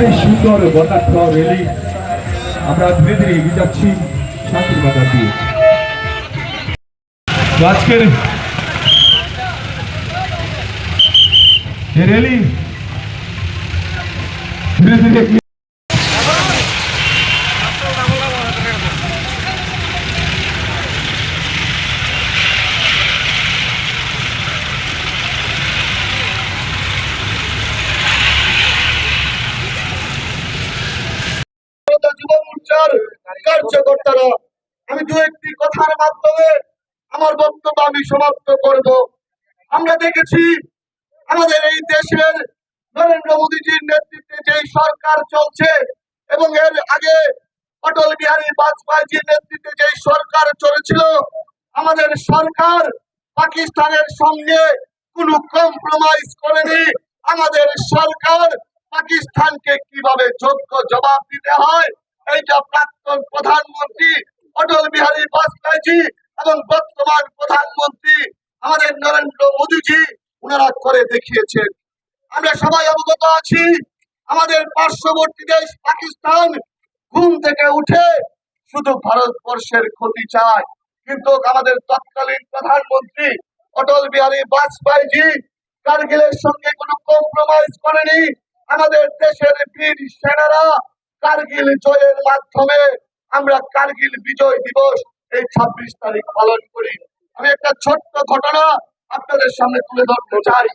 এই সুন্দর বর্ণাঢ্য রেলি আমরা ধীরে ধীরে এগিয়ে যাচ্ছি শান্তির বাজার দিয়ে। আজকের রেলি, ধীরে ধীরে কার্যকর্তারা, আমি দু একটি কথার মাধ্যমে আমার বক্তব্য আমি সমাপ্ত করব। আমরা দেখেছি আমাদের এই দেশের নরেন্দ্র মোদীজির নেতৃত্বে যে সরকার চলছে এবং এর আগে অটল বিহারী বাজপেয়ীজির নেতৃত্বে যে সরকার চলেছিল, আমাদের সরকার পাকিস্তানের সঙ্গে কোনো কম্প্রোমাইজ করেনি। আমাদের সরকার পাকিস্তানকে কীভাবে যোগ্য জবাব দিতে হয় এইটা প্রাক্তন প্রধানমন্ত্রী অটল বিহারী বাজপেয়ীজি এবং বর্তমান প্রধানমন্ত্রী আমাদের নরেন্দ্র মোদীজি ওনারা করে দেখিয়েছেন। আমরা সবাই অবগত আছি, আমাদের পার্শ্ববর্তী দেশ পাকিস্তান ঘুম থেকে উঠে শুধু ভারতবর্ষের ক্ষতি চায়। কিন্তু আমাদের তৎকালীন প্রধানমন্ত্রী অটল বিহারী বাজপেয়ীজি কার্গিলের সঙ্গে কোনো কম্প্রোমাইজ করেনি। আমাদের দেশের বীর সেনারা কার্গিল জয়ের মাধ্যমে আমরা কার্গিল বিজয় দিবস এই ছাব্বিশ তারিখ পালন করি। আমি একটা ছোট্ট ঘটনা আপনাদের সামনে তুলে ধরতে চাই।